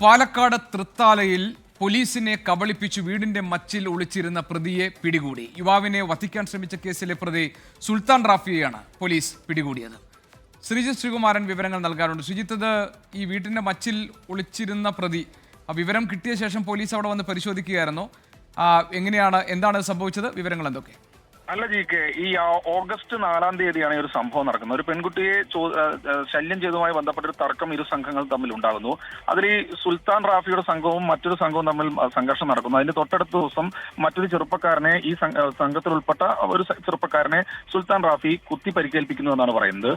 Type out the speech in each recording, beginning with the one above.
പാലക്കാട് തൃത്താലയിൽ പോലീസിനെ കബളിപ്പിച്ചു വീടിന്റെ മച്ചിൽ ഒളിച്ചിരുന്ന പ്രതിയെ പിടികൂടി. യുവാവിനെ വധിക്കാൻ ശ്രമിച്ച കേസിലെ പ്രതി സുൽത്താൻ റാഫിയെയാണ് പോലീസ് പിടികൂടിയത്. ശ്രീജിത്ത് ശ്രീകുമാരൻ വിവരങ്ങൾ നൽകാറുണ്ട്. ശ്രീജിത്ത് ഈ വീട്ടിന്റെ മച്ചിൽ ഒളിച്ചിരുന്ന പ്രതി. ആ വിവരം കിട്ടിയ ശേഷം പോലീസ് അവിടെ വന്ന് പരിശോധിക്കുകയായിരുന്നു. എങ്ങനെയാണ് എന്താണ് സംഭവിച്ചത്? വിവരങ്ങൾ എന്തൊക്കെ? അല്ല ജി കെ ഈ ഓഗസ്റ്റ് നാലാം തീയതിയാണ് ഈ ഒരു സംഭവം നടക്കുന്നത്. ഒരു പെൺകുട്ടിയെ ശല്യം ചെയ്തതുമായി ബന്ധപ്പെട്ട ഒരു തർക്കം ഇരു സംഘങ്ങൾ തമ്മിൽ ഉണ്ടാകുന്നു. അതിൽ ഈ സുൽത്താൻ റാഫിയുടെ സംഘവും മറ്റൊരു സംഘവും തമ്മിൽ സംഘർഷം നടക്കുന്നു. അതിന്റെ തൊട്ടടുത്ത ദിവസം മറ്റൊരു ചെറുപ്പക്കാരനെ ഈ സംഘത്തിൽ ഉൾപ്പെട്ട ഒരു ചെറുപ്പക്കാരനെ സുൽത്താൻ റാഫി കുത്തി പരിക്കേൽപ്പിക്കുന്നു എന്നാണ് പറയുന്നത്.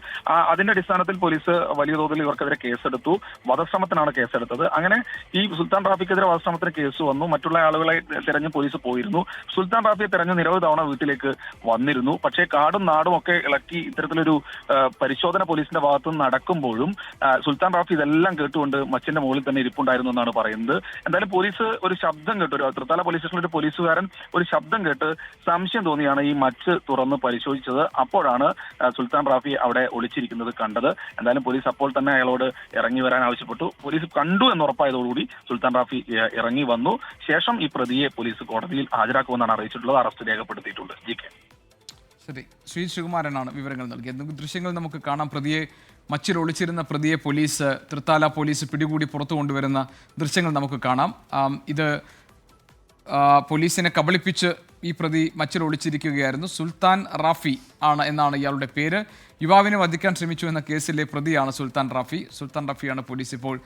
അതിന്റെ അടിസ്ഥാനത്തിൽ പോലീസ് വലിയ തോതിൽ ഇവർക്കെതിരെ കേസെടുത്തു. വധശ്രമത്തിനാണ് കേസെടുത്തത്. അങ്ങനെ ഈ സുൽത്താൻ റാഫിക്കെതിരെ വധശ്രമത്തിന് കേസ് വന്നു. മറ്റുള്ള ആളുകളെ തിരഞ്ഞ് പോലീസ് പോയിരുന്നു. സുൽത്താൻ റാഫിയെ തിരഞ്ഞ് നിരവധി തവണ വീട്ടിലേക്ക് വന്നിരുന്നു. പക്ഷേ കാടും നാടും ഒക്കെ ഇളക്കി ഇത്തരത്തിലൊരു പരിശോധന പോലീസിന്റെ ഭാഗത്ത് നടക്കുമ്പോഴും സുൽത്താൻ റാഫി ഇതെല്ലാം കേട്ടുകൊണ്ട് മച്ചിന്റെ മുകളിൽ തന്നെ ഇരിപ്പുണ്ടായിരുന്നു എന്നാണ് പറയുന്നത്. എന്തായാലും പോലീസ് ഒരു ശബ്ദം കേട്ടു ഒരു തൃത്താല പോലീസ് സ്റ്റേഷനിൽ ഒരു പോലീസുകാരൻ ഒരു ശബ്ദം കേട്ട് സംശയം തോന്നിയാണ് ഈ മച്ച് തുറന്ന് പരിശോധിച്ചത്. അപ്പോഴാണ് സുൽത്താൻ റാഫി അവിടെ ഒളിച്ചിരിക്കുന്നത് കണ്ടത്. എന്തായാലും പോലീസ് അപ്പോൾ തന്നെ അയാളോട് ഇറങ്ങി വരാൻ ആവശ്യപ്പെട്ടു. പോലീസ് കണ്ടു എന്ന് ഉറപ്പായതോടുകൂടി സുൽത്താൻ റാഫി ഇറങ്ങി വന്നു. ശേഷം ഈ പ്രതിയെ പോലീസ് കോടതിയിൽ ഹാജരാക്കുമെന്നാണ് അറിയിച്ചിട്ടുള്ളത്. അറസ്റ്റ് രേഖപ്പെടുത്തിയിട്ടുണ്ട്. ജി കെ ശരി ശ്രീ ശ്രീകുമാരനാണ് വിവരങ്ങൾ നൽകിയത്. ദൃശ്യങ്ങൾ നമുക്ക് കാണാം. പ്രതിയെ മച്ചിൽ ഒളിച്ചിരുന്ന പ്രതിയെ പോലീസ് തൃത്താല പോലീസ് പിടികൂടി പുറത്തു കൊണ്ടുവരുന്ന ദൃശ്യങ്ങൾ നമുക്ക് കാണാം. ഇത് പോലീസിനെ കബളിപ്പിച്ച് ഈ പ്രതി മച്ചിൽ ഒളിച്ചിരിക്കുകയായിരുന്നു. സുൽത്താൻ റാഫി ആണ് എന്നാണ് ഇയാളുടെ പേര്. യുവാവിനെ വധിക്കാൻ ശ്രമിച്ചു എന്ന കേസിലെ പ്രതിയാണ് സുൽത്താൻ റാഫി. സുൽത്താൻ റാഫിയാണ് പോലീസ് ഇപ്പോൾ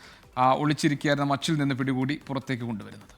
ഒളിച്ചിരിക്കുകയായിരുന്ന മച്ചിൽ നിന്ന് പിടികൂടി പുറത്തേക്ക് കൊണ്ടുവരുന്നത്.